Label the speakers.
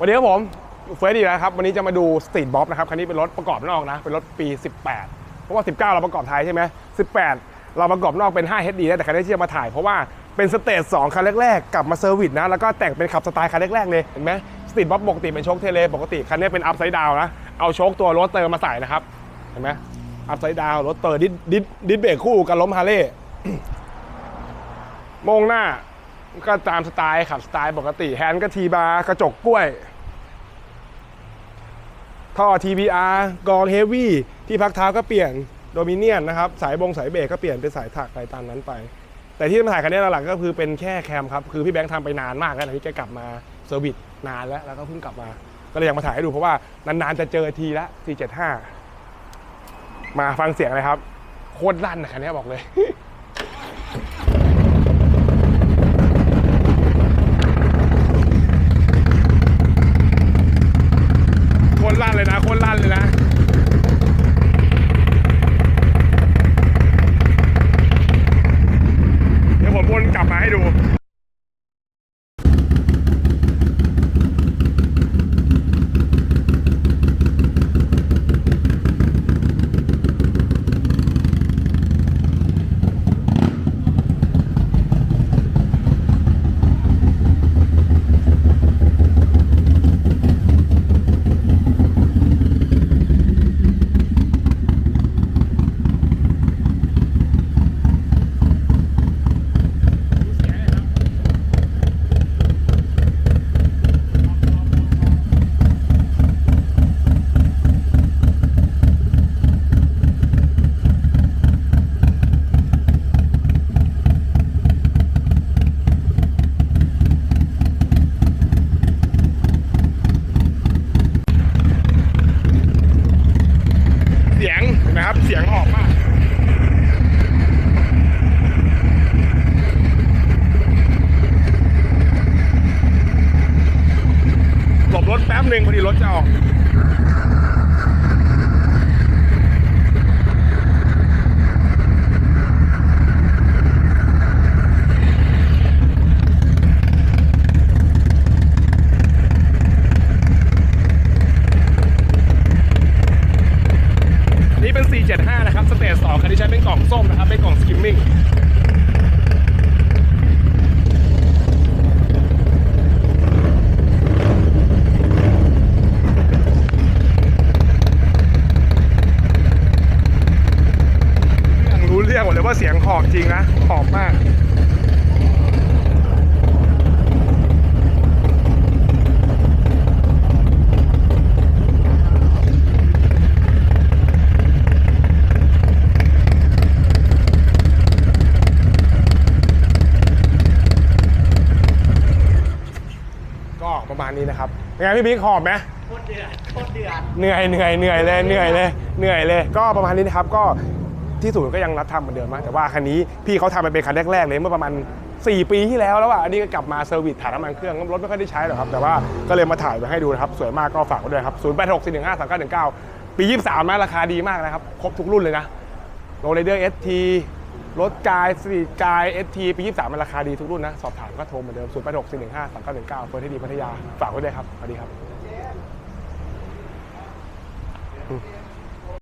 Speaker 1: วันนี้ครับผมเฟสดีแล้วครับ วันนี้จะมาดูสตรีทบ๊อบนะครับ คันนี้เป็นรถประกอบนอกนะ เป็นรถปี 18 เพราะว่า 19 เราประกอบไทยใช่ไหม18 เราประกอบนอกเป็น 5 HD นะแต่คันนี้ที่จะมาถ่ายเพราะว่าเป็นสเตจ2คันแรกๆ กลับมาเซอร์วิสนะ แล้วก็แต่งเป็นขับสไตล์คันแรกๆเลยเห็นไหมสตรีทบ๊อบปกติเป็นโชคเทเลปกติคันนี้เป็นอัพไซด์ดาวนะเอาโชคตัวรถเตอร์มาใส่นะครับเห็นไหมอัพไซด์ดาวรถเตอร์ดิสดิสดิสเบรกคู่กับล้มฮาร์เลย์โมงหน้า ก็ตามสไตล์ขับสไตล์ปกติแฮนด์ก็ทีบาร์กระจกกล้วย ท่อ TBR กรองเฮฟวี่ที่พักเท้าก็เปลี่ยนโดมิเนียนนะครับ สายบงสายเบรกก็เปลี่ยนเป็นสายถักไปตามนั้นไป แต่ที่มาถ่ายคันนี้หลักๆก็คือเป็นแค่แคมครับ คือพี่แบงค์ทำไปนานมากแล้วนะที่แกกลับมาเซอร์วิสนานแล้ว แล้วก็เพิ่งกลับมา ก็เลยอยากมาถ่ายให้ดูเพราะว่านานๆจะเจอทีละ 475 มาฟังเสียงเลยครับ โคตรลั่นนะคันนี้บอกเลย โคตรลั่นเลยนะโคตรลั่นเลยนะ เดี๋ยวผมวนกลับมาให้ดู เสียงเห็ นไหมครับ เสียงออกมากหลบรถแป๊บหนึ่งพอดีรถจะออก นี่เป็น 475 นะครับ สเตจ2คันที่ใช้เป็นกล่องส้มนะครับ เป็นกล่องสกิมมิ่ง รู้เรื่องหมดเลย ว่าเสียงหอบจริงนะหอบมากก็ประมาณนี้นะครับเป็นไงพี่บิ๊กหอบไหม
Speaker 2: โคตรเดือดโคตรเดือด
Speaker 1: เหนื่อยเหนื่อยเหนื่อยเลยเหนื่อยเลยเหนื่อยเลย ก็ประมาณนี้นะครับก็ ที่ศูนย์ก็ยังรับทำเหมือนเดิมนะแต่ว่าคันนี้พี่เขาทำมันเป็นคันแรกๆเลยเมื่อประมาณ 4 ปีที่แล้วแล้วอะอันนี้ก็กลับมาเซอร์วิสถ่ายน้ำมันเครื่องรถไม่ค่อยได้ใช้หรอกครับแต่ว่าก็เลยมาถ่ายมาให้ดูนะครับสวยมากก็ฝากไว้ด้วยครับ0 8 6 4 1 5 3 9 1 9 ปี 23นะราคาดีมากนะครับครบทุกรุ่นเลยนะโรเลเดอร์เอสทีรถกายสตรีทกายเอสทีปี 23 มันราคาดีทุกรุ่นนะ สอบถามก็โทรเหมือนเดิม 0 8 6 4 1 5 3 9 1 9เฟิร์สที่ดีพัทยา ฝากไว้ด้วยครับ สวัสดีครับ